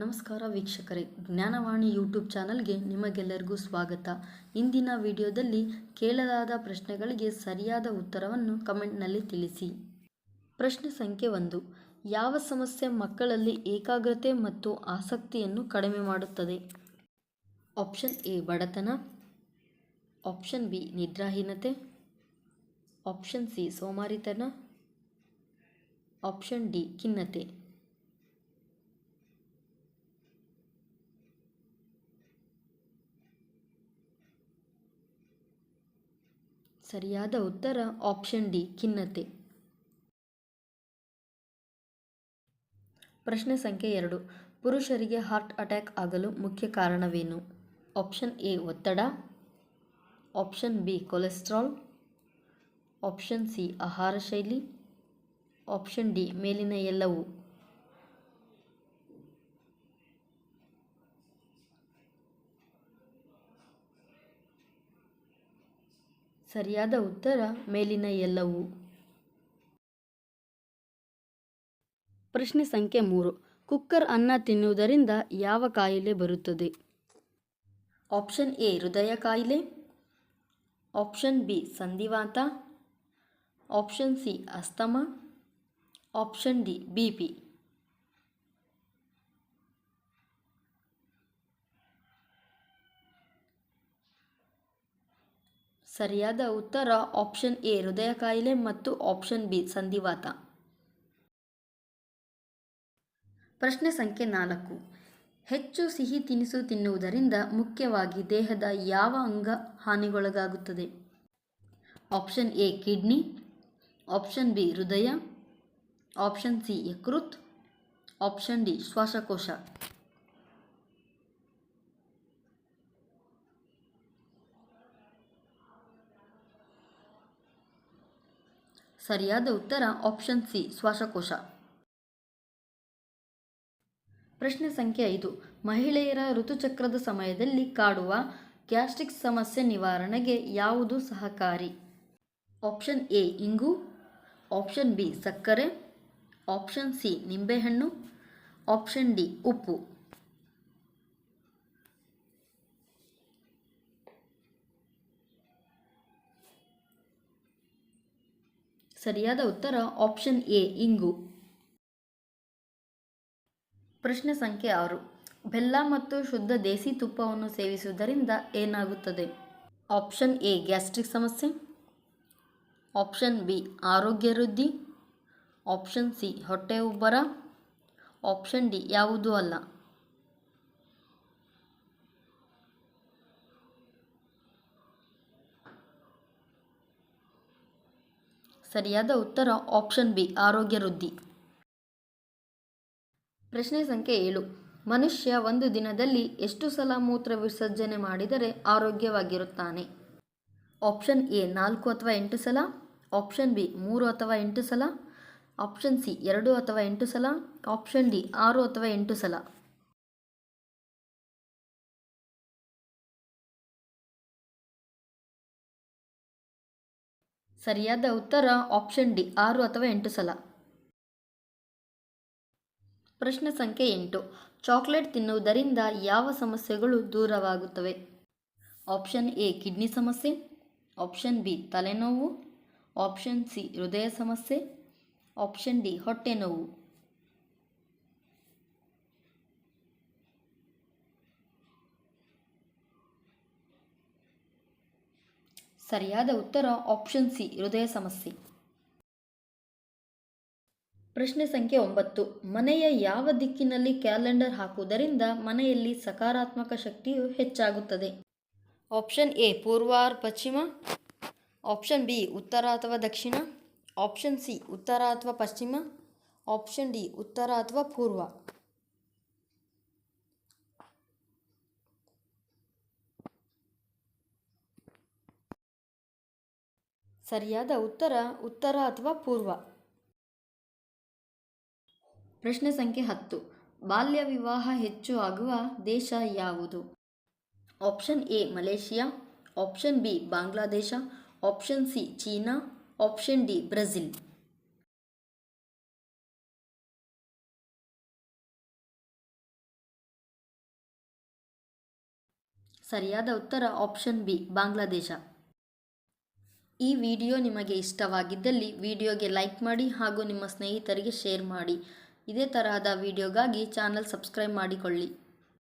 ನಮಸ್ಕಾರ ವೀಕ್ಷಕರೇ, ಜ್ಞಾನವಾಣಿ ಯೂಟ್ಯೂಬ್ ಚಾನಲ್ಗೆ ನಿಮಗೆಲ್ಲರಿಗೂ ಸ್ವಾಗತ. ಇಂದಿನ ವಿಡಿಯೋದಲ್ಲಿ ಕೇಳಲಾದ ಪ್ರಶ್ನೆಗಳಿಗೆ ಸರಿಯಾದ ಉತ್ತರವನ್ನು ಕಮೆಂಟ್ನಲ್ಲಿ ತಿಳಿಸಿ. ಪ್ರಶ್ನೆ ಸಂಖ್ಯೆ ಒಂದು, ಯಾವ ಸಮಸ್ಯೆ ಮಕ್ಕಳಲ್ಲಿ ಏಕಾಗ್ರತೆ ಮತ್ತು ಆಸಕ್ತಿಯನ್ನು ಕಡಿಮೆ ಮಾಡುತ್ತದೆ? ಆಪ್ಷನ್ ಎ, ಬಡತನ. ಆಪ್ಷನ್ ಬಿ, ನಿದ್ರಾಹೀನತೆ. ಆಪ್ಷನ್ ಸಿ, ಸೋಮಾರಿತನ. ಆಪ್ಷನ್ ಡಿ, ಖಿನ್ನತೆ. ಸರಿಯಾದ ಉತ್ತರ ಆಪ್ಷನ್ ಡಿ, ಖಿನ್ನತೆ. ಪ್ರಶ್ನೆ ಸಂಖ್ಯೆ ಎರಡು, ಪುರುಷರಿಗೆ ಹಾರ್ಟ್ ಅಟ್ಯಾಕ್ ಆಗಲು ಮುಖ್ಯ ಕಾರಣವೇನು? ಆಪ್ಷನ್ ಎ, ಒತ್ತಡ. Option B, cholesterol. Option C, ಆಹಾರ ಶೈಲಿ. ಆಪ್ಷನ್ ಡಿ, ಮೇಲಿನ ಎಲ್ಲವೂ. ಸರಿಯಾದ ಉತ್ತರ ಮೇಲಿನ ಎಲ್ಲವೂ. ಪ್ರಶ್ನೆ ಸಂಖ್ಯೆ ಮೂರು. ಕುಕ್ಕರ್ ಅನ್ನ ತಿನ್ನುವುದರಿಂದ ಯಾವ ಕಾಯಿಲೆ ಬರುತ್ತದೆ? ಆಪ್ಷನ್ ಎ, ಹೃದಯ ಕಾಯಿಲೆ. ಆಪ್ಷನ್ ಬಿ, ಸಂಧಿವಾತ. Option C, asthma. Option D, B P. ಸರಿಯಾದ ಉತ್ತರ ಆಪ್ಷನ್ ಎ, ಹೃದಯ ಕಾಯಿಲೆ ಮತ್ತು ಆಪ್ಷನ್ ಬಿ, ಸಂಧಿವಾತ. ಪ್ರಶ್ನೆ ಸಂಖ್ಯೆ ನಾಲ್ಕು. ಹೆಚ್ಚು ಸಿಹಿ ತಿನಿಸು ತಿನ್ನುವುದರಿಂದ ಮುಖ್ಯವಾಗಿ ದೇಹದ ಯಾವ ಅಂಗ ಹಾನಿಗೊಳಗಾಗುತ್ತದೆ? Option A, kidney. Option B, ಹೃದಯ. ಆಪ್ಷನ್ ಸಿ, ಯಕೃತ್. ಆಪ್ಷನ್ ಡಿ, ಶ್ವಾಸಕೋಶ. ಸರಿಯಾದ ಉತ್ತರ ಆಪ್ಷನ್ ಸಿ ಶ್ವಾಸಕೋಶ. ಪ್ರಶ್ನೆ ಸಂಖ್ಯೆ ಐದು. ಮಹಿಳೆಯರ ಋತುಚಕ್ರದ ಸಮಯದಲ್ಲಿ ಕಾಡುವ ಗ್ಯಾಸ್ಟ್ರಿಕ್ ಸಮಸ್ಯೆ ನಿವಾರಣೆಗೆ ಯಾವುದು ಸಹಕಾರಿ? ಆಪ್ಷನ್ ಎ ಇಂಗು. ಆಪ್ಷನ್ ಬಿ ಸಕ್ಕರೆ. ಆಪ್ಷನ್ ಸಿ ನಿಂಬೆಹಣ್ಣು. ಆಪ್ಷನ್ ಡಿ ಉಪ್ಪು. ಸರಿಯಾದ ಉತ್ತರ ಆಪ್ಷನ್ ಎ ಇಂಗು. ಪ್ರಶ್ನೆ ಸಂಖ್ಯೆ ಆರು. ಬೆಲ್ಲ ಮತ್ತು ಶುದ್ಧ ದೇಸಿ ತುಪ್ಪವನ್ನು ಸೇವಿಸುವುದರಿಂದ ಏನಾಗುತ್ತದೆ? ಆಪ್ಷನ್ ಎ ಗ್ಯಾಸ್ಟ್ರಿಕ್ ಸಮಸ್ಯೆ. ಆಪ್ಷನ್ ಬಿ ಆರೋಗ್ಯ ವೃದ್ಧಿ. ಆಪ್ಷನ್ ಸಿ ಹೊಟ್ಟೆ ಉಬ್ಬರ. ಆಪ್ಷನ್ ಡಿ ಯಾವುದೂ ಅಲ್ಲ. ಸರಿಯಾದ ಉತ್ತರ ಆಪ್ಷನ್ ಬಿ, ಆರೋಗ್ಯ ವೃದ್ಧಿ. ಪ್ರಶ್ನೆ ಸಂಖ್ಯೆ ಏಳು. ಮನುಷ್ಯ ಒಂದು ದಿನದಲ್ಲಿ ಎಷ್ಟು ಸಲ ಮೂತ್ರ ವಿಸರ್ಜನೆ ಮಾಡಿದರೆ ಆರೋಗ್ಯವಾಗಿರುತ್ತಾನೆ? ಆಪ್ಷನ್ ಎ, ನಾಲ್ಕು ಅಥವಾ ಎಂಟು ಸಲ. ಆಪ್ಷನ್ ಬಿ, ಮೂರು ಅಥವಾ ಎಂಟು ಸಲ. ಆಪ್ಷನ್ ಸಿ, ಎರಡು ಅಥವಾ ಎಂಟು ಸಲ. ಆಪ್ಷನ್ ಡಿ, ಆರು ಅಥವಾ ಎಂಟು ಸಲ. ಸರಿಯಾದ ಉತ್ತರ ಆಪ್ಷನ್ ಡಿ, ಆರು ಅಥವಾ ಎಂಟು ಸಲ. ಪ್ರಶ್ನೆ ಸಂಖ್ಯೆ ಎಂಟು. ಚಾಕ್ಲೇಟ್ ತಿನ್ನುವುದರಿಂದ ಯಾವ ಸಮಸ್ಯೆಗಳು ದೂರವಾಗುತ್ತವೆ? ಆಪ್ಷನ್ ಎ, ಕಿಡ್ನಿ ಸಮಸ್ಯೆ. ಆಪ್ಷನ್ ಬಿ, ತಲೆನೋವು. ಆಪ್ಷನ್ ಸಿ, ಹೃದಯ ಸಮಸ್ಯೆ. ಆಪ್ಷನ್ ಡಿ ಹೊಟ್ಟೆ ನೋವು ಸರಿಯಾದ ಉತ್ತರ ಆಪ್ಷನ್ ಸಿ ಹೃದಯ ಸಮಸ್ಯೆ. ಪ್ರಶ್ನೆ ಸಂಖ್ಯೆ ಒಂಬತ್ತು. ಮನೆಯ ಯಾವ ದಿಕ್ಕಿನಲ್ಲಿ ಕ್ಯಾಲೆಂಡರ್ ಹಾಕುವುದರಿಂದ ಮನೆಯಲ್ಲಿ ಸಕಾರಾತ್ಮಕ ಶಕ್ತಿಯು ಹೆಚ್ಚಾಗುತ್ತದೆ? ಆಪ್ಷನ್ ಎ ಪೂರ್ವಾರ್ ಪಶ್ಚಿಮ. ಆಪ್ಷನ್ ಬಿ ಉತ್ತರ ಅಥವಾ ದಕ್ಷಿಣ. ಆಪ್ಷನ್ ಸಿ ಉತ್ತರ ಅಥವಾ ಪಶ್ಚಿಮ. ಆಪ್ಷನ್ ಡಿ ಉತ್ತರ ಅಥವಾ ಪೂರ್ವ. ಸರಿಯಾದ ಉತ್ತರ ಉತ್ತರ ಅಥವಾ ಪೂರ್ವ? ಪ್ರಶ್ನೆ ಸಂಖ್ಯೆ ಹತ್ತು. ಬಾಲ್ಯ ವಿವಾಹ ಹೆಚ್ಚು ಆಗುವ ದೇಶ ಯಾವುದು? Option A, Malaysia. Option B, Bangladesh. Option C, China. Option D, Brazil. ಸರಿಯಾದ ಉತ್ತರ, ಆಪ್ಷನ್ ಬಿ, ಬಾಂಗ್ಲಾದೇಶ. ಈ ವಿಡಿಯೋ ನಿಮಗೆ ಇಷ್ಟವಾಗಿದ್ದಲ್ಲಿ ವಿಡಿಯೋಗೆ ಲೈಕ್ ಮಾಡಿ ಹಾಗೂ ನಿಮ್ಮ ಸ್ನೇಹಿತರಿಗೆ ಶೇರ್ ಮಾಡಿ. ಇದೇ ತರಹದ ವಿಡಿಯೋಗಾಗಿ ಚಾನಲ್ ಸಬ್ಸ್ಕ್ರೈಬ್ ಮಾಡಿಕೊಳ್ಳಿ.